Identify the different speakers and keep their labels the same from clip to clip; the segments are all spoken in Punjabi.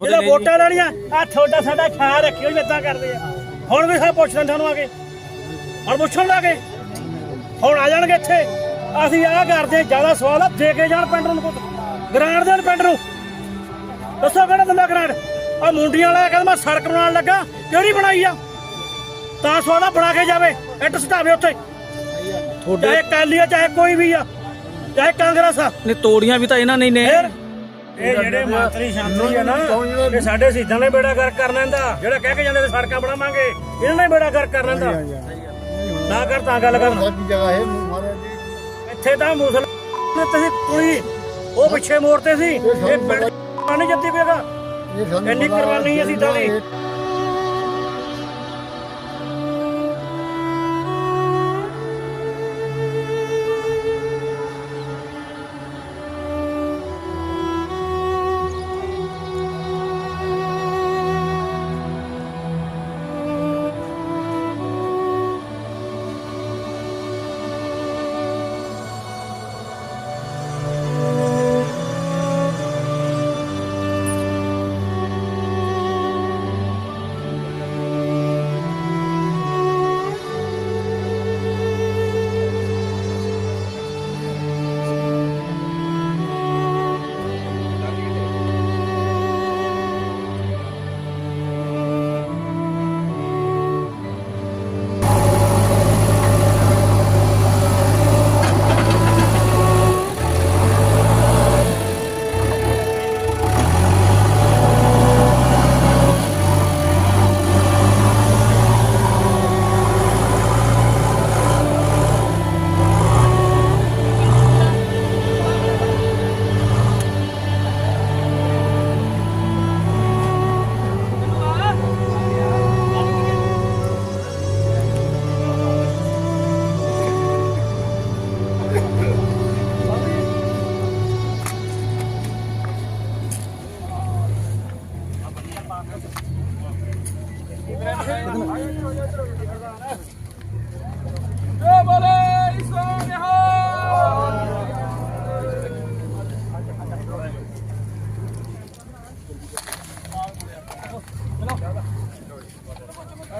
Speaker 1: ਜਦੋਂ ਵੋਟਾਂ ਲੈਣੀਆਂ ਆ ਤੁਹਾਡਾ ਸਾਡਾ ਖਿਆਲ ਰੱਖਿਓ ਜੀ ਇਦਾਂ ਕਰਦੇ ਆ। ਹੁਣ ਵੀ ਸਾ ਪੁੱਛਦੇ ਤੁਹਾਨੂੰ ਆ ਕੇ। ਹੁਣ ਪੁੱਛਣ ਲੱਗੇ ਹੁਣ ਆ ਜਾਣਗੇ ਇੱਥੇ। ਅਸੀਂ ਆਹ ਕਰਦੇ ਜ਼ਿਆਦਾ ਸਵਾਲ ਆ ਦੇ ਕੇ ਜਾਣ ਪਿੰਡ ਨੂੰ ਗ੍ਰਾਂਟ ਦੇਣ ਪਿੰਡ ਨੂੰ। ਦੱਸੋ ਕਿਹੜਾ ਦਿੰਦਾ ਗ੍ਰਾਂਟ? ਆ ਮੁੰਡੀਆਂ ਵਾਲਾ ਕਹਿੰਦਾ ਮੈਂ ਸੜਕ ਬਣਾਉਣ ਲੱਗਾ ਕਿਹੜੀ ਬਣਾਈ ਆ? ਤਾਂ ਸਵਾਲ ਆ ਬਣਾ ਕੇ ਜਾਵੇ ਇੱਟ ਸਟਾਵੇ ਉੱਥੇ। ਚਾਹੇ ਕਾਲੀ ਆ ਚਾਹੇ ਕੋਈ ਵੀ ਆ ਚਾਹੇ ਕਾਂਗਰਸ ਆ।
Speaker 2: ਨੇ ਤੋੜੀਆਂ ਵੀ ਤਾਂ ਇਹਨਾਂ ਨੇ ਨੇ।
Speaker 1: ਇਹ ਜਿਹੜੇ ਮੰਤਰੀ ਸ਼ਾਂਤਰੀ ਆ ਨਾ ਇਹ ਸਾਡੇ ਸਿੱਧਾਂ ਨੇ ਬੇੜਾ ਕਰ ਕਰ ਲੈਂਦਾ। ਜਿਹੜਾ ਕਹਿ ਕੇ ਜਾਂਦੇ ਨੇ ਸੜਕਾਂ ਬਣਾਵਾਂਗੇ ਇਹਨਾਂ ਨੇ ਬੇੜਾ ਕਰ ਕਰ ਲੈਂਦਾ। ਨਾ ਕਰ ਤਾਂ ਗੱਲ ਕਰਨ।
Speaker 3: ਸਾਡੀ ਜਗ੍ਹਾ ਹੈ ਮਹਾਰਾਜ ਜੀ।
Speaker 1: ਇੱਥੇ ਤਾਂ ਮੁਸਲਮਾਨ ਨੇ ਤੁਸੀਂ ਕੁੜੀ ਉਹ ਪਿੱਛੇ ਮੋੜਤੇ ਸੀ। ਇਹ ਪਿੰਡ ਨਹੀਂ ਜੱਤੀ ਪਏਗਾ
Speaker 3: ਇਹ ਸਾਨੂੰ
Speaker 1: ਇੰਨੀ
Speaker 3: ਪਤਾ
Speaker 1: ਕੁਰਬਾਨੀ ਅਸੀਂ ਤਾਂ ਨਹੀਂ।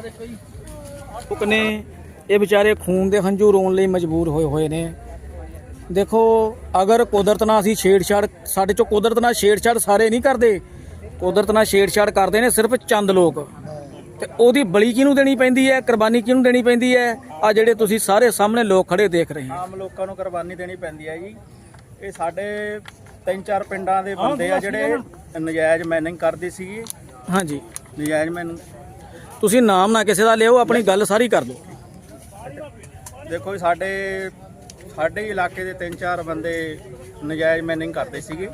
Speaker 2: ਲੋਕ ਨੇ ਇਹ ਵਿਚਾਰੇ ਖੂਨ ਦੇ ਹੰਝੂ ਰੋਣ ਲਈ ਮਜਬੂਰ ਹੋਏ ਹੋਏ ਨੇ। ਦੇਖੋ ਅਗਰ ਕੁਦਰਤ ਨਾਲ ਅਸੀਂ ਛੇੜਛਾੜ ਸਾਡੇ ਚੋਂ ਕੁਦਰਤ ਨਾਲ ਛੇੜਛਾੜ ਸਾਰੇ ਨਹੀਂ ਕਰਦੇ। ਕੁਦਰਤ ਨਾਲ ਛੇੜਛਾੜ ਕਰਦੇ ਨੇ ਸਿਰਫ ਚੰਦ ਲੋਕ। ਤੇ ਉਹਦੀ ਬਲੀ ਕਿਹਨੂੰ ਦੇਣੀ ਪੈਂਦੀ ਹੈ? ਕੁਰਬਾਨੀ ਕਿਹਨੂੰ ਦੇਣੀ ਪੈਂਦੀ ਹੈ? ਆ ਜਿਹੜੇ ਤੁਸੀਂ ਸਾਰੇ ਸਾਹਮਣੇ ਲੋਕ ਖੜੇ ਦੇਖ ਰਹੇ ਹੋ।
Speaker 4: ਆਮ ਲੋਕਾਂ ਨੂੰ ਕੁਰਬਾਨੀ ਦੇਣੀ ਪੈਂਦੀ ਹੈ ਜੀ। ਇਹ ਸਾਡੇ ਤਿੰਨ ਚਾਰ ਪਿੰਡਾਂ ਦੇ ਬੰਦੇ ਆ ਜਿਹੜੇ ਨਜਾਇਜ਼ ਮੈਨਿੰਗ ਕਰਦੇ ਸੀਗੇ।
Speaker 2: ਹਾਂਜੀ।
Speaker 4: ਨਜਾਇਜ਼ ਮੈਨਿੰਗ
Speaker 2: ਤੁਸੀਂ ਨਾਮ ਨਾ ਕਿਸੇ ਦਾ ਲਿਓ, ਆਪਣੀ ਗੱਲ ਸਾਰੀ ਕਰ ਦਿਓ।
Speaker 4: ਦੇਖੋ ਜੀ, ਸਾਡੇ ਸਾਡੇ ਇਲਾਕੇ ਦੇ ਤਿੰਨ ਚਾਰ ਬੰਦੇ ਨਜਾਇਜ਼ ਮੈਨਿੰਗ ਕਰਦੇ ਸੀਗੇ।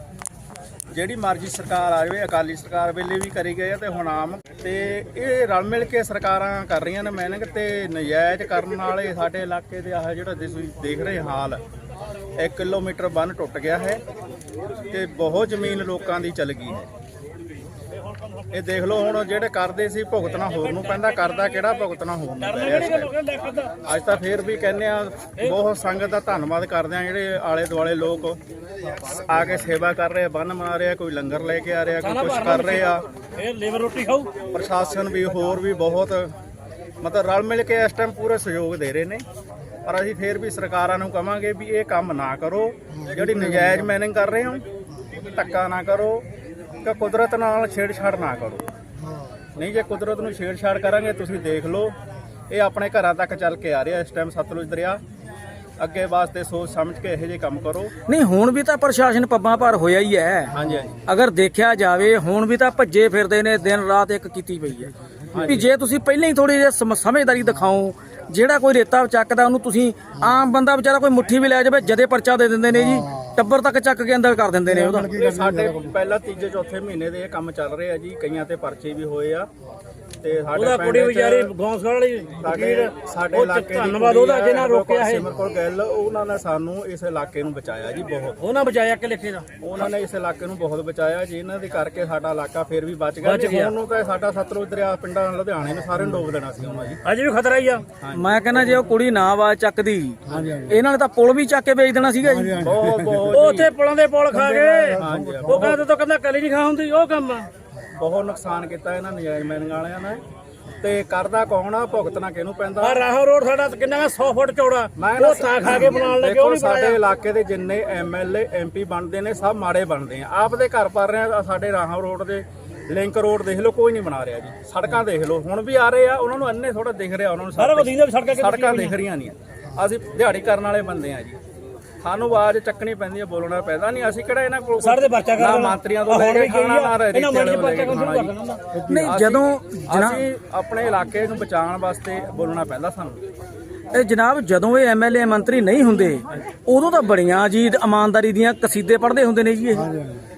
Speaker 4: ਜਿਹੜੀ ਮਰਜ਼ੀ ਸਰਕਾਰ ਆ ਜਾਵੇ, ਅਕਾਲੀ ਸਰਕਾਰ ਵੇਲੇ ਵੀ ਕਰੀ ਗਏ ਆ ਤੇ ਹੁਣ ਆਮ। ਤੇ ਇਹ ਰਲ ਮਿਲ ਕੇ ਸਰਕਾਰਾਂ ਕਰ ਰਹੀਆਂ ਨੇ ਮੈਨਿੰਗ ਤੇ ਨਜਾਇਜ਼ ਕਰਨ ਵਾਲੇ ਸਾਡੇ ਇਲਾਕੇ ਦੇ ਆਹ ਜਿਹੜਾ ਤੁਸੀਂ ਦੇਖ ਰਹੇ ਹਾਲ 1 ਕਿਲੋਮੀਟਰ ਬੰਨ ਟੁੱਟ ਗਿਆ ਹੈ ਤੇ ਬਹੁਤ ਜ਼ਮੀਨ ਲੋਕਾਂ ਦੀ ਚਲ ਗਈ ਹੈ। ਇਹ ਦੇਖ ਲਓ ਹੁਣ ਜਿਹੜੇ ਕਰਦੇ ਸੀ ਭੁਗਤਣਾ ਹੋਰ ਨੂੰ ਪੈਂਦਾ ਕਰਦਾ ਕਿਹੜਾ ਭੁਗਤਣਾ ਹੋਰ ਨੂੰ ਪੈ ਰਿਹਾ ਇਸ time। ਅੱਜ ਤਾਂ ਫੇਰ ਵੀ ਕਹਿੰਦੇ ਆ ਬਹੁਤ ਸੰਗਤ ਦਾ ਧੰਨਵਾਦ ਕਰਦੇ ਆ ਜਿਹੜੇ ਆਲੇ ਦੁਆਲੇ ਲੋਕ ਆ ਕੇ ਸੇਵਾ ਕਰ ਰਹੇ ਆ ਬੰਨ ਮਾਰ ਰਹੇ ਆ ਕੋਈ ਲੰਗਰ ਲੈ ਕੇ ਆ ਰਿਹਾ ਕੋਈ ਕੁਝ ਕਰ ਰਹੇ ਆ।
Speaker 1: ਇਹ ਲੇਬਰ ਰੋਟੀ ਖਾਊ।
Speaker 4: ਪ੍ਰਸ਼ਾਸਨ ਵੀ ਹੋਰ ਵੀ ਬਹੁਤ ਮਤਲਬ ਰਲ ਮਿਲ ਕੇ ਇਸ ਟਾਈਮ ਪੂਰੇ ਸਹਿਯੋਗ ਦੇ ਰਹੇ ਨੇ। ਪਰ ਅਸੀਂ ਫੇਰ ਵੀ ਸਰਕਾਰਾਂ ਨੂੰ ਕਵਾਂਗੇ ਵੀ ਇਹ ਕੰਮ ਨਾ ਕਰੋ ਜਿਹੜੀ ਨਜਾਇਜ਼ ਮੈਨਿੰਗ ਕਰ ਰਹੇ ਹੋ ਧੱਕਾ ਨਾ ਕਰੋ ਕਿ ਕੁਦਰਤ ਨਾਲ ਛੇੜਛਾੜ ਨਾ ਕਰੋ। ਨਹੀਂ ਜੇ ਕੁਦਰਤ ਨੂੰ ਛੇੜਛਾੜ ਕਰਾਂਗੇ ਤੁਸੀਂ ਦੇਖ ਲਓ। ਇਹ ਆਪਣੇ ਘਰਾਂ ਤੱਕ ਚੱਲ ਕੇ ਆ ਰਿਹਾ ਇਸ ਟਾਈਮ ਸਤਲੁਜ ਦਰਿਆ। ਅੱਗੇ ਵਾਸਤੇ ਸੋਚ ਸਮਝ ਕੇ ਇਹੋ ਜਿਹੇ ਕੰਮ ਕਰੋ।
Speaker 2: ਨਹੀਂ ਹੁਣ ਵੀ ਤਾਂ ਪ੍ਰਸ਼ਾਸਨ ਪੱਬਾਂ ਭਾਰ ਹੋਇਆ ਹੀ ਹੈ।
Speaker 4: ਹਾਂਜੀ ਹਾਂਜੀ।
Speaker 2: ਅਗਰ ਦੇਖਿਆ ਜਾਵੇ ਹੁਣ ਵੀ ਤਾਂ ਭੱਜੇ ਫਿਰਦੇ ਨੇ ਦਿਨ ਰਾਤ ਇੱਕ ਕੀਤੀ ਪਈ ਹੈ। ਵੀ ਜੇ ਤੁਸੀਂ ਪਹਿਲਾਂ ਹੀ ਥੋੜੀ ਜਿਹੀ ਸਮ- ਸਮਝਦਾਰੀ ਦਿਖਾਓ ਜਿਹੜਾ ਕੋਈ ਰੇਤਾ ਚੱਕਦਾ ਉਹਨੂੰ ਤੁਸੀਂ ਆਮ ਬੰਦਾ ਵਿਚਾਰਾ ਕੋਈ ਮੁੱਠੀ ਵੀ ਲੈ ਜਾਵੇ ਜਦੇ ਪਰਚਾ ਦੇ ਦਿੰਦੇ ਨੇ ਜੀ। ਟੱਬਰ ਤੱਕ ਚੱਕ ਕੇ ਅੰਦਰ ਕਰ ਦਿੰਦੇ ਨੇ ਉਹਦਾ
Speaker 4: ਸਾਡੇ ਪਹਿਲਾ ਤੀਜੇ ਚੌਥੇ ਮਹੀਨੇ ਦੇ ਇਹ ਕੰਮ ਚੱਲ ਰਹੇ ਆ ਜੀ, ਕਈਆਂ ਤੇ ਪਰਚੇ ਵੀ ਹੋਏ ਆ। ਤੇ ਸਾਡੇ
Speaker 1: ਉਹਦਾ ਕੁੜੀ ਵਿਚਾਰੀ ਗੌਂਸਲ ਵਾਲੀ
Speaker 4: ਸਾਡੇ
Speaker 1: ਵਕੀਲ
Speaker 4: ਸਾਡੇ ਇਲਾਕੇ ਦੀ
Speaker 1: ਧੰਨਵਾਦ ਉਹਦਾ ਜਿਹਨਾਂ ਰੋਕਿਆ ਇਹ।
Speaker 4: ਸਿਮਰਕੌਰ ਗਿੱਲ ਉਹਨਾਂ ਨੇ ਸਾਨੂੰ ਇਸ ਇਲਾਕੇ ਨੂੰ ਬਚਾਇਆ ਜੀ ਬਹੁਤ।
Speaker 1: ਉਹਨਾਂ ਬਚਾਇਆ ਕਿ ਲਿਖੇ ਦਾ?
Speaker 4: ਉਹਨਾਂ ਨੇ ਇਸ ਇਲਾਕੇ ਨੂੰ ਬਹੁਤ ਬਚਾਇਆ ਜੀ ਇਹਨਾਂ ਦੇ ਕਰਕੇ ਸਾਡਾ ਇਲਾਕਾ ਫਿਰ ਵੀ ਬਚ ਗਿਆ ਨਹੀਂ ਹੁਣ ਨੂੰ ਤਾਂ ਸਾਡਾ ਸਤਲੁਜ ਦਰਿਆ ਪਿੰਡਾਂ ਲੁਧਿਆਣੇ ਨੂੰ ਸਾਰੇ ਨੂੰ ਡੋਬ ਦੇਣਾ ਸੀ ਉਹਨਾਂ ਜੀ।
Speaker 1: ਅਜੇ ਵੀ ਖਤਰਾ ਹੀ ਆ।
Speaker 2: ਮੈਂ ਕਹਿੰਦਾ ਜੇ ਉਹ ਕੁੜੀ ਨਾ ਆਵਾਜ਼ ਚੱਕਦੀ ਇਹਨਾਂ ਨੇ ਤਾਂ ਪੁਲ ਵੀ ਚੱਕ ਕੇ ਵੇਚ ਦੇਣਾ ਸੀਗਾ ਜੀ।
Speaker 4: ਬਹੁਤ ਬਹੁਤ
Speaker 1: ਉਹ ਉੱਥੇ ਪੁਲਾਂ ਦੇ ਪੁਲ ਖਾ ਗਏ। ਉਹ ਕਹਿੰਦਾ ਤੂੰ ਕਹਿੰਦਾ ਕਲੀ ਨਹੀਂ ਖਾ ਹੁੰਦੀ ਉਹ ਕੰਮ ਆ।
Speaker 4: ਬਹੁਤ ਨੁਕਸਾਨ ਕੀਤਾ ਇਹਨਾਂ ਨਜਾਇਜ਼ ਮੈਨਿੰਗ ਵਾਲਿਆਂ ਨੇ। ਤੇ ਕਰਦਾ ਕੌਣ ਆ? ਭੁਗਤਣਾ ਕਿਹਨੂੰ ਪੈਂਦਾ?
Speaker 1: ਆ ਰਾਹੋਂ ਰੋਡ ਸਾਡਾ ਕਿੰਨਾ 100 ਫੁੱਟ ਚੌੜਾ। ਉਹ ਤਾਂ ਖਾ ਕੇ ਬਣਾਉਣ ਲੱਗੇ ਉਹ ਨਹੀਂ
Speaker 4: ਸਾਡੇ ਇਲਾਕੇ ਦੇ ਜਿੰਨੇ ਐਮਐਲਏ ਐਮਪੀ ਬਣਦੇ ਨੇ ਸਭ ਮਾੜੇ ਬਣਦੇ ਆ। ਆਪ ਦੇ ਘਰ ਪਰ ਰਹੇ ਆ ਸਾਡੇ ਰਾਹਾਂ ਰੋਡ ਦੇ ਲਿੰਕ ਰੋਡ ਦੇਖ ਲਓ ਕੋਈ ਨਹੀਂ ਬਣਾ ਰਿਹਾ ਜੀ। ਸੜਕਾਂ ਦੇਖ ਲਓ ਹੁਣ ਵੀ ਆ ਰਹੇ ਆ ਉਹਨਾਂ ਨੂੰ ਅੰਨੇ ਥੋੜਾ ਦਿਖ ਰਿਹਾ ਉਹਨਾਂ ਨੂੰ
Speaker 1: ਸਾਰਾ ਕੁਝ ਦੀਦਾ ਵੀ ਸੜਕਾਂ
Speaker 4: ਸੜਕਾਂ ਦਿਖ ਰਹੀਆਂ ਨਹੀਂ ਅਸੀਂ ਦਿਹਾੜੀ ਕਰਨ ਵਾਲੇ ਬੰਦੇ ਆ ਜੀ। ਸਾਨੂੰ ਆਵਾਜ਼ ਚੱਕਣੀ ਪੈਂਦੀ ਹੈ ਬੋਲਣਾ ਪੈਂਦਾ ਨਹੀਂ ਅਸੀਂ ਕਿਹੜਾ ਇਹਨਾਂ ਕੋਲ
Speaker 1: ਸਾਡੇ ਤੇ ਪਰਚਾ ਕਰ
Speaker 4: ਨਾ। ਮੰਤਰੀਆਂ ਤੋਂ ਲੈ ਕੇ ਖਾਣਾ ਨਾ
Speaker 1: ਆ, ਇਹਨਾਂ ਮਰਜ਼ੀ ਪਰਚਾ ਕਰ।
Speaker 2: ਨਹੀਂ ਜਦੋਂ
Speaker 4: ਅਸੀਂ ਆਪਣੇ ਇਲਾਕੇ ਨੂੰ ਬਚਾਉਣ ਵਾਸਤੇ ਬੋਲਣਾ ਪੈਂਦਾ ਸਾਨੂੰ
Speaker 2: ਇਹ ਜਨਾਬ ਜਦੋਂ ਇਹ ਐਮਐਲਏ ਮੰਤਰੀ ਨਹੀਂ ਹੁੰਦੇ ਉਦੋਂ ਤਾਂ ਬੜੀਆਂ ਜੀ ਇਮਾਨਦਾਰੀ ਦੀਆਂ ਕਸੀਦੇ ਪੜ੍ਹਦੇ ਹੁੰਦੇ ਨੇ ਜੀ ਇਹ।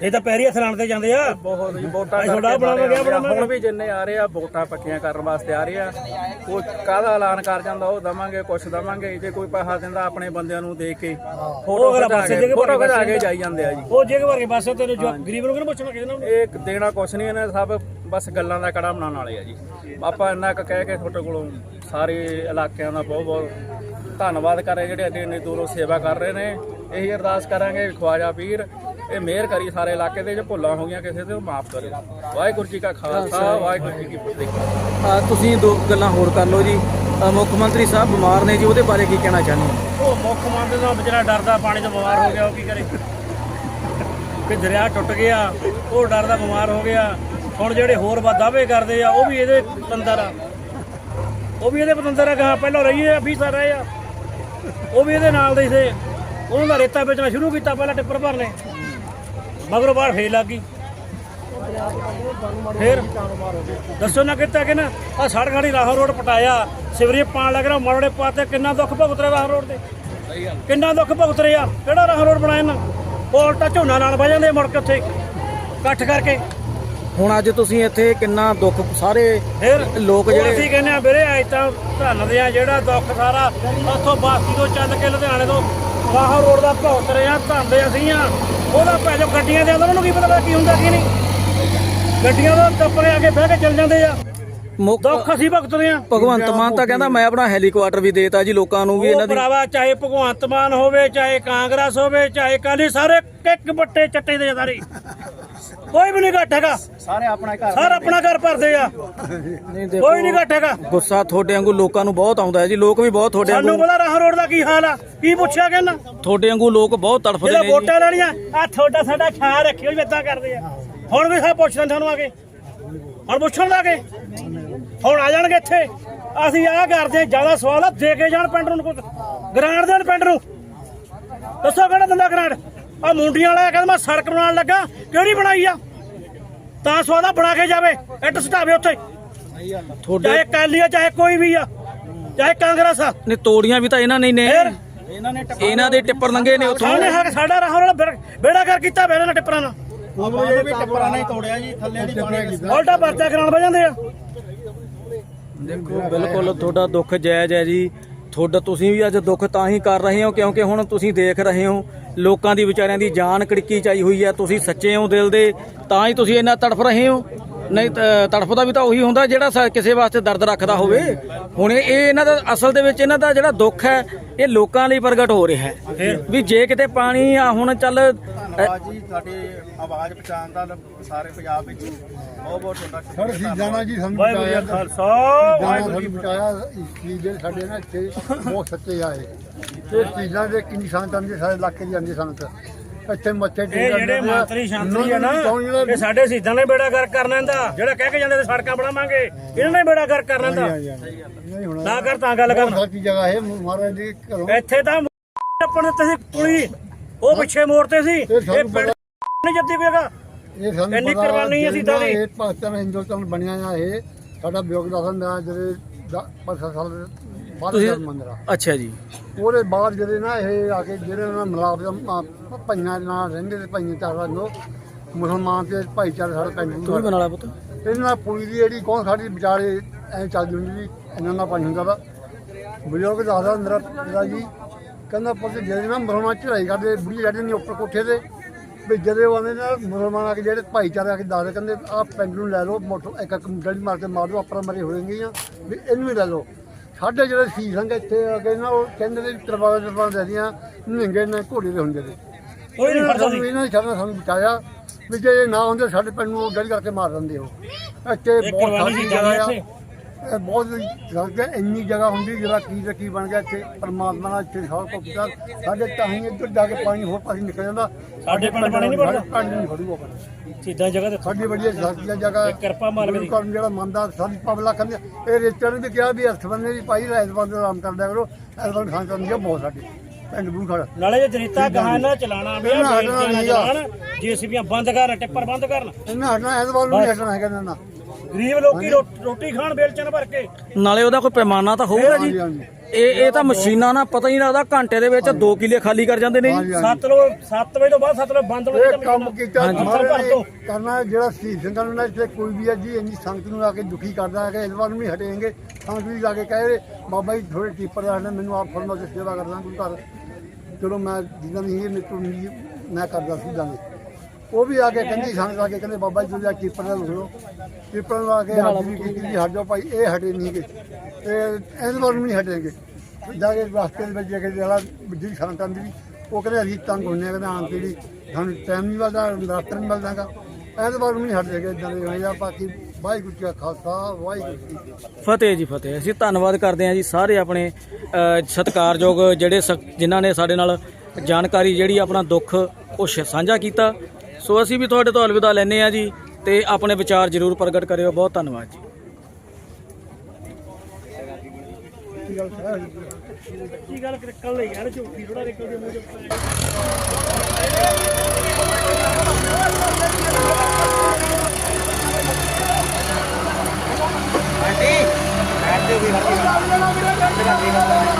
Speaker 1: ਇਹ ਤਾਂ ਪੈਰੀ ਹੱਥ ਲਾਣ ਤੇ ਜਾਂਦੇ ਆ।
Speaker 4: ਬਹੁਤ ਜੀ ਵੋਟਾਂ
Speaker 1: ਤੁਹਾਡਾ
Speaker 4: ਕਰਕੇ
Speaker 1: ਬਣਾਵਾਂਗੇ,
Speaker 4: ਆ ਰਹੇ ਆ।
Speaker 1: ਬਣਾਵਾਂਗੇ।
Speaker 4: ਹੁਣ ਵੀ ਜਿੰਨੇ ਆ ਰਹੇ ਆ ਵੋਟਾਂ ਪੱਕੀਆਂ ਕਰਨ ਵਾਸਤੇ ਆ ਰਹੇ ਆ। ਕੋਈ ਕਾਹਦਾ ਐਲਾਨ ਕਰ ਜਾਂਦਾ ਉਹ ਦਵਾਂਗੇ ਕੁਛ ਦਵਾਂਗੇ। ਜੇ ਕੋਈ ਪੈਸਾ ਦਿੰਦਾ ਆਪਣੇ ਬੰਦਿਆਂ ਨੂੰ ਦੇ ਕੇ ਫੋਟੋ
Speaker 1: ਉਹ
Speaker 4: ਖਿਚਾ ਕੇ ਫੋਟੋ ਖਿਚਾ ਜਾਈ ਜਾਂਦੇ ਆ ਜੀ।
Speaker 1: ਉਹ ਜੇਗ ਵਰਗੇ ਪਾਸੇ ਤੈਨੂੰ ਜੋ ਗਰੀਬ ਨੂੰ ਕਿਹਨੂੰ ਪੁੱਛਣਾ ਕਿਸੇ ਨੂੰ।
Speaker 4: ਇਹ ਦੇਣਾ ਕੁਛ ਨਹੀਂ ਇਹਨਾਂ ਸਭ ਬਸ ਗੱਲਾਂ ਦਾ ਕੜਾ ਬਣਾਉਣ ਵਾਲੇ ਆ ਜੀ। ਆਪਾਂ ਇੰਨਾ ਕੁ ਕਹਿ ਕੇ ਤੁਹਾਡੇ ਕੋਲੋਂ ਸਾਰੇ ਇਲਾਕਿਆਂ ਦਾ ਬਹੁਤ ਬਹੁਤ ਧੰਨਵਾਦ ਕਰ ਰਹੇ ਜਿਹੜੇ ਅੱਗੇ ਇੰਨੀ ਦੂਰੋਂ ਸੇਵਾ ਕਰ ਰਹੇ ਨੇ। ਇਹੀ ਅਰਦਾਸ ਕਰਾਂਗੇ ਖਵਾਜਾ ਪੀਰ ਇਹ ਮਿਹਰ ਕਰੀ ਸਾਰੇ ਇਲਾਕੇ ਦੇ ਜੇ ਭੁੱਲਾਂ ਹੋ ਗਈਆਂ ਕਿਸੇ ਤੇ ਉਹ ਮਾਫ ਕਰੇ ਵਾਹਿਗੁਰੂ ਜੀ ਕਾ ਖਾਲਸਾ ਵਾਹਿਗੁਰੂ ਜੀ ਕੀ ਫਤਿਹ।
Speaker 2: ਆ ਤੁਸੀਂ ਦੋ ਗੱਲਾਂ ਹੋਰ ਕਰ ਲਓ ਜੀ। ਮੁੱਖ ਮੰਤਰੀ ਸਾਹਿਬ ਬਿਮਾਰ ਨੇ ਜੀ ਉਹਦੇ ਬਾਰੇ ਕੀ ਕਹਿਣਾ ਚਾਹੁੰਦੇ ਹੋ?
Speaker 1: ਉਹ ਮੁੱਖ ਮੰਤਰੀ ਦਾ ਵਿਚਾਰਾ ਡਰਦਾ ਪਾਣੀ ਤੋਂ ਬਿਮਾਰ ਹੋ ਗਿਆ ਉਹ ਕੀ ਕਰੇ? ਕਿ ਦਰਿਆ ਟੁੱਟ ਗਿਆ ਉਹ ਡਰਦਾ ਬਿਮਾਰ ਹੋ ਗਿਆ। ਹੁਣ ਜਿਹੜੇ ਹੋਰ ਵਾ ਦਾਅਵੇ ਕਰਦੇ ਆ, ਉਹ ਵੀ ਇਹਦੇ ਪਤੰਦਰ ਆ। ਉਹ ਵੀ ਇਹਦੇ ਪਤੰਦਰ ਆ, ਗਾਂ ਪਹਿਲਾਂ ਰਹੀਏ ਆ 20 ਸਾਲ ਰਹੇ ਆ। ਉਹ ਵੀ ਇਹਦੇ ਨਾਲ ਦੇ ਸੀ। ਉਹਨਾਂ ਦਾ ਰੇਤਾ ਵੇਚਣਾ ਸ਼ੁਰੂ ਕੀਤਾ, ਪਹਿਲਾਂ ਟਿੱਪਰ ਭਰਨੇ। ਮਗਰੋਂ ਬਾਹਰ ਫੇਰ ਲੱਗ ਗਈ। ਫਿਰ? ਦੱਸੋ ਨਾ ਕਿੱਥੇ ਕਿ ਨਾ? ਆ ਸੜਕ ਖਾੜੀ ਰਾਹੋਂ ਰੋਡ ਪਟਾਇਆ। ਸਿਵਰੇ ਪਾਣ ਲੱਗ ਰਿਹਾ ਮਰੜੇ ਪਾਤੇ ਕਿੰਨਾ ਦੁੱਖ ਭੁਗਤ ਰਿਹਾ ਰਾਹੋਂ ਰੋਡ ਤੇ? ਕਿੰਨਾ ਦੁੱਖ ਭੁਗਤ ਰਿਹਾ ਕਿਹੜਾ ਰਾਹੋਂ ਰੋਡ ਬਣਾਇਆ ਨਾ ਉਲਟਾ ਝੋਨਾ ਨਾਲ ਵਹ ਜਾਂਦੇ ਮੁੜ ਕੇ ਉੱਥੇ, ਇਕੱਠ ਕਰਕੇ।
Speaker 2: ਹੁਣ ਅੱਜ ਤੁਸੀਂ ਇੱਥੇ ਕਿੰਨਾ ਦੁੱਖ ਸਾਰੇ
Speaker 1: ਫਿਰ
Speaker 2: ਲੋਕ ਜਿਹੜੇ-
Speaker 1: ਅਸੀਂ ਕਹਿੰਦੇ ਆ ਵੀਰੇ ਅੱਜ ਤਾਂ ਧੰਨ ਦੇ ਆ ਜਿਹੜਾ ਦੁੱਖ ਸਾਰਾ ਉੱਥੋਂ ਬਾਸੀ ਤੋਂ ਚੱਲ ਕੇ ਲੁਧਿਆਣੇ ਤੋਂ ਰਾਹੋਂ ਰੋਡ ਦਾ ਭੁਗਤ ਰਹੇ ਆ ਧੰਨ ਦੇ ਅਸੀਂ ਆ। ਉਹਦਾ ਪੈ ਜੋ ਗੱਡੀਆਂ ਦੇ ਅੰਦਰ ਉਹਨੂੰ ਕੀ ਪਤਾ ਕੀ ਹੁੰਦਾ ਕੀ ਨਹੀਂ। ਗੱਡੀਆਂ ਦਾ ਟੱਪ ਕੇ ਅੱਗੇ ਬਹਿ ਕੇ ਚੱਲ ਜਾਂਦੇ ਆ।
Speaker 2: ਮੁੱਖ
Speaker 1: ਦੁੱਖ ਅਸੀਂ ਭੁਗਤਦੇ ਆ।
Speaker 2: ਭਗਵੰਤ ਮਾਨ ਤਾਂ ਕਹਿੰਦਾ ਮੈਂ ਆਪਣਾ ਹੈਲੀਕਾਪਟਰ ਵੀ ਦੇਤਾ ਜੀ ਲੋਕਾਂ ਨੂੰ ਵੀ ਇਹਨਾਂ ਦੀ
Speaker 1: ਭਰਾਵਾ ਚਾਹੇ ਭਗਵੰਤ ਮਾਨ ਹੋਵੇ ਚਾਹੇ ਕਾਂਗਰਸ ਹੋਵੇ ਚਾਹੇ ਕਾਲੀ ਸਾਰੇ ਇੱਕ ਬੱਟੇ ਚੱਟੇ ਦੇ ਆ ਸਾਰੇ। ਕੋਈ ਵੀ ਨਹੀਂ ਘੱਟ ਹੈਗਾ।
Speaker 4: ਸਾਰੇ ਆਪਣਾ ਘਰ
Speaker 1: ਸਾਰਾ ਆਪਣਾ ਘਰ ਭਰਦੇ ਆ। ਕੋਈ ਨਹੀਂ ਘੱਟ ਹੈਗਾ।
Speaker 2: ਗੁੱਸਾ ਤੁਹਾਡੇ ਵਾਂਗੂ ਲੋਕਾਂ ਨੂੰ ਬਹੁਤ ਆਉਂਦਾ ਹੈ ਜੀ ਲੋਕ ਵੀ ਬਹੁਤ ਤੁਹਾਡੇ
Speaker 1: ਸਾਨੂੰ
Speaker 2: ਵਾਂਗੂ
Speaker 1: ਪਤਾ ਰਾਹ ਰੋਡ ਦਾ ਕੀ ਹਾਲ ਆ? ਕੀ ਪੁੱਛਿਆ ਕਹਿੰਦਾ?
Speaker 2: ਤੁਹਾਡੇ ਵਾਂਗੂ ਲੋਕ ਬਹੁਤ ਤੜਫਦੇ
Speaker 1: ਜਿਹੜਾ
Speaker 2: ਨੇ ਜੀ।
Speaker 1: ਵੋਟਾਂ ਲੈਣੀਆਂ ਆ ਤੁਹਾਡਾ ਸਾਡਾ ਖਿਆਲ ਰੱਖਿਓ ਵੀ ਇਦਾਂ ਕਰਦੇ ਆ। ਹੁਣ ਵੀ ਸਾ ਪੁੱਛਦੇ ਨੇ ਤੁਹਾਨੂੰ ਆ ਕੇ। ਹੁਣ ਪੁੱਛਣ ਲੱਗੇ ਹੁਣ ਆ ਜਾਣਗੇ ਇੱਥੇ। ਅਸੀਂ ਆਹ ਕਰਦੇ ਜ਼ਿਆਦਾ ਸਵਾਲ ਆ ਦੇ ਕੇ ਜਾਣ ਪਿੰਡ ਨੂੰ ਕੁਝ ਗ੍ਰਾਂਟ ਦੇਣ ਪਿੰਡ ਨੂੰ। ਦੱਸੋ ਕਿਹੜਾ ਦਿੰਦਾ ਗ੍ਰਾਂਟ? ਆ ਮੁੰਡੀਆਂ ਵਾਲਾ ਕਹਿੰਦਾ ਮੈਂ ਸੜਕ ਬਣਾਉਣ ਲੱਗਾ ਕਿਹੜੀ ਬਣਾਈ ਆ? ਤਾਂ ਸਵਾਦਾ ਬਣਾ ਕੇ ਜਾਵੇ ਇੱਟ ਸਟਾਵੇ ਉੱਥੇ।
Speaker 2: ਤੁਹਾਡੇ
Speaker 1: ਚਾਹੇ ਕਾਲੀ ਆ ਚਾਹੇ ਕੋਈ ਵੀ ਆ ਚਾਹੇ ਕਾਂਗਰਸ ਆ।
Speaker 2: ਨੇ ਤੋੜੀਆਂ ਵੀ ਤਾਂ ਇਹਨਾਂ ਨੇ ਹੀ ਨੇ।
Speaker 1: ਫਿਰ?
Speaker 4: ਇਹਨਾਂ
Speaker 2: ਦੇ ਟਿੱਪਰ ਲੰਗੇ ਨੇ ਉੱਥੋਂ।
Speaker 1: ਸਾਹਮਣੇ ਹੈ ਸਾਡਾ ਰਾਹ ਵਾਲਾ ਬੇੜਾ ਕਰ ਕੀਤਾ ਬੇੜਾ ਨਾਲ ਟਿੱਪਰਾਂ ਨਾਲ।
Speaker 4: ਇਹ ਵੀ ਟੱਪਰਾਂ ਨਹੀਂ ਤੋੜਿਆ ਜੀ ਥੱਲੇ ਦੀ ਪਾਣੀ
Speaker 1: ਉਲਟਾ ਪਰਚਾ ਕਰਾਉਣ ਬਹਿ ਜਾਂਦੇ ਆ।
Speaker 2: ਦੇਖੋ ਬਿਲਕੁਲ ਤੁਹਾਡਾ ਦੁੱਖ ਜਾਇਜ਼ ਹੈ ਜੀ। ਤੁਹਾਡਾ ਤੁਸੀਂ ਵੀ ਅੱਜ ਦੁੱਖ ਤਾਂ ਹੀ ਕਰ ਰਹੇ ਹੋ ਕਿਉਂਕਿ ਹੁਣ ਤੁਸੀਂ ਦੇਖ ਰਹੇ ਹੋ ਲੋਕਾਂ ਦੀ ਵਿਚਾਰਿਆਂ ਦੀ ਜਾਨ ਕੜਕੀ ਚਾਈ ਹੋਈ ਹੈ ਤੁਸੀਂ ਸੱਚੇ ਹੋ ਦਿਲ ਦੇ, ਤਾਂ ਹੀ ਤੁਸੀਂ ਇੰਨਾ ਤੜਫ ਰਹੇ ਹੋ। ਨਹੀਂ ਤਾਂ ਤੜਫਦਾ ਵੀ ਤਾਂ ਉਹੀ ਹੁੰਦਾ ਜਿਹੜਾ ਕਿਸੇ ਵਾਸਤੇ ਦਰਦ ਰੱਖਦਾ ਹੋਵੇ। ਹੁਣ ਇਹ ਇਹ ਇਹਨਾਂ ਦਾ ਅਸਲ ਦੇ ਵਿੱਚ ਇਹਨਾਂ ਦਾ ਜਿਹੜਾ ਦੁੱਖ ਹੈ ਇਹ ਲੋਕਾਂ ਲਈ ਪ੍ਰਗਟ ਹੋ ਰਿਹਾ ਹੈ। ਵੀ ਜੇ ਕਿਤੇ ਪਾਣੀ ਆ ਹੁਣ ਚੱਲ
Speaker 4: ਜੀ ਤੁਹਾਡੀ ਆਵਾਜ਼ ਪਹੁੰਚਾਉਣ ਦਾ ਸਾਰੇ ਪੰਜਾਬ ਵਿੱਚ ਬਹੁਤ ਬਹੁਤ ਤੁਹਾਡਾ
Speaker 3: ਸਰ ਜਾਣਾ ਜੀ ਸਾਨੂੰ
Speaker 1: ਵਾਹਿਗੁਰੂ ਜੀ
Speaker 3: ਬਚਾਇਆ।
Speaker 1: ਖਾਲਸਾ ਵਾਹਿਗੁਰੂ ਜੀ ਕੀ
Speaker 3: ਬਚਾਇਆ। ਇਸ ਚੀਜ਼ ਦੇ ਸਾਡੇ ਨਾਲ ਇੱਥੇ ਬਹੁਤ ਸੱਚੇ ਆਏ। ਤੇ ਇਸ ਚੀਜ਼ਾਂ ਦੇ ਕਿੰਨੀ ਸ਼ਾਂਤ ਆਉਂਦੀ ਹੈ, ਸਾਰੇ ਇਲਾਕੇ ਦੀ ਆਉਂਦੀ ਸੰਤ ਇੱਥੇ ਮੱਥੇ।
Speaker 1: ਇਹ ਜਿਹੜੇ ਮੰਤਰੀ ਸ਼ਾਂਤਰੀ ਆ ਨਾ ਇਹ ਸਾਡੇ ਸਿੱਧਾਂ ਨੇ ਬੇੜਾ ਕਰ ਕਰਨਾ ਇਹਦਾ ਜਿਹੜਾ ਕਹਿ ਕੇ ਜਾਂਦੇ ਤੇ ਸੜਕਾਂ ਬਣਾਵਾਂਗੇ ਇਹਨਾਂ ਨੇ ਬੇੜਾ ਕਰ ਕਰਨਾ
Speaker 3: ਹੁਣ
Speaker 1: ਨਾ ਕਰ ਤਾਂ ਗੱਲ ਕਰਨਾ।
Speaker 3: ਸੱਚੀ ਜਗ੍ਹਾ ਹੈ ਮਹਾਰਾਜ ਦੀ ਘਰੋਂ।
Speaker 1: ਇੱਥੇ ਤਾਂ ਆਪਣੇ ਦਿੱਤੇ ਸੀ ਪੁਲੀ। ਉਹ ਪਿੱਛੇ ਮੋੜਤੇ ਸੀ।
Speaker 3: ਇਹ
Speaker 1: ਪਿੰਡ ਨਹੀਂ ਜੱਦੀ ਪਏਗਾ
Speaker 3: ਇਹ ਸਾਨੂੰ
Speaker 1: ਇੰਨੀ ਕੁਰਬਾਨੀ ਅਸੀਂ ਤਾਂ
Speaker 3: ਇਹ ਪਾਕਿਸਤਾਨ ਹਿੰਦੁਸਤਾਨ ਬਣਿਆ ਆ ਇਹ ਸਾਡਾ ਯੋਗਦਾਨ ਦਾ ਜਿਹੜੇ 5 ਸਾਲ
Speaker 2: ਤੁਸੀਂ-
Speaker 3: ਦਾ ਮੰਦਰਾ।
Speaker 2: ਅੱਛਾ ਜੀ।
Speaker 3: ਉਹਦੇ ਬਾਅਦ ਜਿਹੜੇ ਨਾ ਇਹ ਆ ਕੇ ਜਿਹੜੇ ਉਹਨਾਂ ਮਿਲਾਪ ਦਾ ਭਾਈਆਂ ਨਾਲ ਰਹਿੰਦੇ ਤੇ ਭਾਈਆਂ ਚਾਰ ਰੰਗੋ ਮੁਸਲਮਾਨ ਤੇ ਭਾਈਚਾਰੇ ਸਾਰੇ
Speaker 2: ਤੂੰ ਵੀ
Speaker 3: ਨੂੰ
Speaker 2: ਬਣਾ ਲਾ ਪੁੱਤ।
Speaker 3: ਇਹਨਾਂ ਨਾਲ ਪੁਲੀ ਦੀ ਜਿਹੜੀ ਕੌਣ ਸਾਡੀ ਵਿਚਾਰੇ ਐ ਚੱਲਦੀ ਹੁੰਦੀ ਸੀ ਇਹਨਾਂ ਨਾਲ ਪਾਣੀ ਹੁੰਦਾ ਵਾ। ਬਜ਼ੁਰਗ ਦੱਸਦਾ ਮੇਰਾ ਪਿਤਾ ਜੀ ਕਹਿੰਦਾ ਪੁੱਤ ਜਿਹੜੇ ਨਾ ਮੁਸਲਮਾਨ ਚੜਾਈ ਕਰਦੇ ਬੁੜੀ ਜਾਂਦੇ ਨੇ ਉੱਪਰ ਕੋਠੇ ਤੇ ਵੀ ਜਦੋਂ ਉਹ ਆਉਂਦੇ ਨਾ ਮੁਸਲਮਾਨ ਆ ਕੇ ਜਿਹੜੇ ਭਾਈਚਾਰੇ ਆ ਕੇ ਦੱਸਦੇ ਕਹਿੰਦੇ ਆਹ ਪਿੰਡ ਨੂੰ ਲੈ ਲਓ ਮੋਟਰ ਇੱਕ ਇੱਕ ਡੜੀ ਮਾਰ ਕੇ ਮਾਰ ਦਿਓ ਆਪਣਾ ਮਰੇ ਹੋਣਗੇ ਆ ਵੀ ਇਹਨੂੰ ਵੀ ਲੈ ਲਓ। ਸਾਡੇ ਜਿਹੜੇ ਸੀ ਸੰਗ ਇੱਥੇ ਆ ਕੇ ਨਾ ਉਹ ਕਹਿੰਦੇ ਨੇ ਤਰਵਾਲੇ ਤਰਵਾਲੇ ਦੇ ਦੀਆਂ ਨਿੰਗੇ ਨੇ ਘੋੜੇ ਦੇ ਹੁੰਦੇ ਨੇ।
Speaker 1: ਕੋਈ ਨਹੀਂ ਫੜਦਾ
Speaker 3: ਸਾਨੂੰ ਇਹਨਾਂ ਨੇ ਸਾਨੂੰ ਸਾਨੂੰ ਬਚਾਇਆ। ਵੀ ਜੇ ਇਹ ਨਾ ਹੁੰਦੇ ਸਾਡੇ ਪਿੰਡ ਨੂੰ ਗੜੀ ਕਰਕੇ ਮਾਰ ਦਿੰਦੇ ਉਹ। ਇੱਥੇ ਬਹੁਤ ਸਾਰੀ
Speaker 1: ਸੀ
Speaker 3: ਜਗ੍ਹਾ ਆ।
Speaker 1: ਇੱਥੇ।
Speaker 3: ਇਹ ਬਹੁਤ ਜਗ੍ਹਾ ਇੰਨੀ ਜਗ੍ਹਾ ਹੁੰਦੀ ਜਿਹੜਾ ਕੀ ਤੇ ਕੀ ਬਣ ਗਿਆ ਇੱਥੇ ਪਰਮਾਤਮਾ ਨਾਲ ਇੱਥੇ ਸਭ ਕੁਝ ਕੀਤਾ ਸਾਡੇ ਤਾਂ ਹੀ ਇੱਧਰ ਜਾ ਕੇ ਪਾਣੀ ਹੋਰ ਪਾਸੇ ਨਿਕਲ ਜਾਂਦਾ।
Speaker 1: ਸਾਡੇ ਪਿੰਡ ਪਾਣੀ ਨਹੀਂ ਵੜਦਾ?
Speaker 3: ਪਾਣੀ ਨਹੀਂ ਵੜੂਗਾ ਪਾਣੀ।
Speaker 1: ਸਿੱਧਾ ਜਗ੍ਹਾ ਤੇ
Speaker 3: ਸਾਡੀ ਬੜੀ ਸਾਡੀ ਜਗ੍ਹਾ
Speaker 1: ਕਿਰਪਾ ਮਾਲਕ ਦੀ।
Speaker 3: ਘਰ ਜਿਹੜਾ ਮੰਨਦਾ ਸਾਡੀ ਪਬਲਾ ਕਹਿੰਦੇ ਇਹ ਰਿਸ਼ਤੇਦਾਰ ਨੇ ਵੀ ਕਿਹਾ ਵੀ ਹੱਥ ਬੰਨੇ ਦੀ ਪਾਈ ਰਾਇਤ ਬੰਦ ਆਰਾਮ ਕਰਦਿਆ ਕਰੋ। ਐਲਬਨ ਖਾਨ ਕਰਨ ਦੀ ਬਹੁਤ ਸਾਡੇ। ਪਿੰਡ ਗੁਰੂ ਖੜ
Speaker 1: ਨਾਲੇ ਜੇ ਜਰੀਤਾ ਨਾ ਚਲਾਣਾ ਵੀ। ਜੀਸੀਬੀਆਂ ਬੰਦ ਕਰਨ ਟਿੱਪਰ ਬੰਦ ਕਰਨ।
Speaker 3: ਇਹਨਾਂ ਹਟਣਾ ਐਲਬਨ ਨੂੰ ਨਹੀਂ ਹਟਣਾ ਹੈਗਾ ਨਾਲ।
Speaker 1: ਗਰੀਬ ਲੋਕੀ ਰੋ- ਰੋਟੀ ਖਾਣ ਬੇਲਚਣ ਭਰ ਕੇ।
Speaker 2: ਨਾਲੇ ਉਹਦਾ ਕੋਈ ਪੈਮਾਨਾ ਤਾਂ ਹੋਊਗਾ ਜੀ। ਇਹ ਇਹ ਤਾਂ ਮਸ਼ੀਨਾਂ ਨਾਲ ਪਤਾ ਹੀ ਨਹੀਂ ਲੱਗਦਾ ਘੰਟੇ ਦੇ ਵਿੱਚ 2 ਕਿੱਲੇ ਖਾਲੀ ਕਰ ਜਾਂਦੇ ਨੇ ਜੀ।
Speaker 3: ਹਾਂਜੀ ਹਾਂਜੀ।
Speaker 1: ਸੱਤ ਲੋ 7 ਵਜੇ ਤੋਂ ਬਾਅਦ ਸੱਤ ਵਜੇ ਬੰਦ ਹੋ
Speaker 3: ਇਹ ਕੰਮ ਕੀਤਾ
Speaker 2: ਹਾਂਜੀ।
Speaker 3: ਸਾਰੇ
Speaker 1: ਭਰ ਦਿਓ।
Speaker 3: ਨੇ ਕਰਨਾ ਜਿਹੜਾ ਸ਼ਹੀਦ ਸਿੰਘਾਂ ਨੂੰ ਨਾ ਇੱਥੇ ਕੋਈ ਵੀ ਹੈ ਜੀ ਇੰਨੀ ਸੰਗਤ ਨੂੰ ਆ ਕੇ ਦੁਖੀ ਕਰਦਾ ਹੈ ਕਿ ਇਸ ਵਾਰ ਨੂੰ ਨਹੀਂ ਹਟੇਂਗੇ। ਸੰਗਤ ਵੀ ਜਾ ਕੇ ਕਹੇ ਬਾਬਾ ਜੀ ਥੋੜੇ ਟੀਪਰ ਦਾ ਨੇ ਮੈਨੂੰ ਆਪ ਫਰਮਾ ਕੇ ਸੇਵਾ ਕਰਦਾ ਗੁਰੂ ਘਰ। ਚਲੋ ਮੈਂ ਜਿੱਦਾਂ ਵੀ ਇਹ ਮੇਰੇ ਤੋਂ ਨਹੀਂ ਮੈਂ ਕਰਦਾ ਸੀ ਜਾਂਦੇ ਉਹ ਵੀ ਆ ਕੇ ਕਹਿੰਦੀ ਸੰਗਤ ਆ ਕੇ ਕਹਿੰਦੇ ਬਾਬਾ ਜੀ ਤੁਸੀਂ ਟੀਪਰ ਦਾ ਲੋ ਟੀਪਰ ਨੂੰ ਆ ਕੇ ਹੱਥ ਕੀਤੀ ਜੀ ਹਟ ਜਾਓ ਭਾਈ, ਇਹ ਹਟੇ ਨਹੀਂ ਗੇ ਤੇ ਇਸ ਵਾਰ ਨੂੰ ਨਹੀਂ ਹਟੇਂਗੇ। ਜਾ ਕੇ ਰਸਤੇ ਦੇ ਵਿੱਚ ਜਾ ਕੇ ਜਿਹੜਾ ਜਿਹੜੀ ਸੰਗਤ ਆਂਦੀ ਸੀ ਉਹ ਕਹਿੰਦੇ ਅਸੀਂ ਤੰਗ ਹੁੰਨੇ ਆ, ਕਹਿੰਦੇ ਆਣ ਕੇ ਸਾਨੂੰ ਟਾਈਮ ਨਹੀਂ ਮਿਲਦਾ ਰਸਤਾ ਨਹੀਂ ਮਿਲਦਾਗਾ ਐਤਵਾਰ ਨੂੰ ਨਹੀਂ ਹਟ ਜਾਏਗਾ ਇਦਾਂ ਦੇ ਹੋਇਆ ਬਾਕੀ ਵਾਹਿਗੁਰੂ ਜੀ ਖਾਲਸਾ, ਵਾਹਿਗੁਰੂ ਜੀ ਫਤਿਹ।
Speaker 2: ਜੀ ਫਤਿਹ। ਅਸੀਂ ਧੰਨਵਾਦ ਕਰਦੇ ਹਾਂ ਜੀ ਸਾਰੇ ਆਪਣੇ ਸਤਿਕਾਰਯੋਗ ਜਿਹੜੇ ਸ- ਜਿਨ੍ਹਾਂ ਨੇ ਸਾਡੇ ਨਾਲ ਜਾਣਕਾਰੀ ਜਿਹੜੀ ਆਪਣਾ ਦੁੱਖ, ਉਹ ਸਾਂਝਾ ਕੀਤਾ। ਸੋ ਅਸੀਂ ਵੀ ਤੁਹਾਡੇ ਤੋਂ ਅਲਵਿਦਾ ਲੈਨੇ ਆ ਜੀ ਤੇ ਆਪਣੇ ਵਿਚਾਰ ਜ਼ਰੂਰ ਪ੍ਰਗਟ ਕਰਿਓ। ਬਹੁਤ ਧੰਨਵਾਦ ਜੀ।
Speaker 3: ਕੀ ਗੱਲ ਹੈ
Speaker 1: ਲਈ ਯਾਰ ਝੂਠੀ ਥੋੜਾ ਨਿਕਲ ਗਿਆ ਮੂੰਹ ਚੋਂ। ਚੱਲ ਜੀ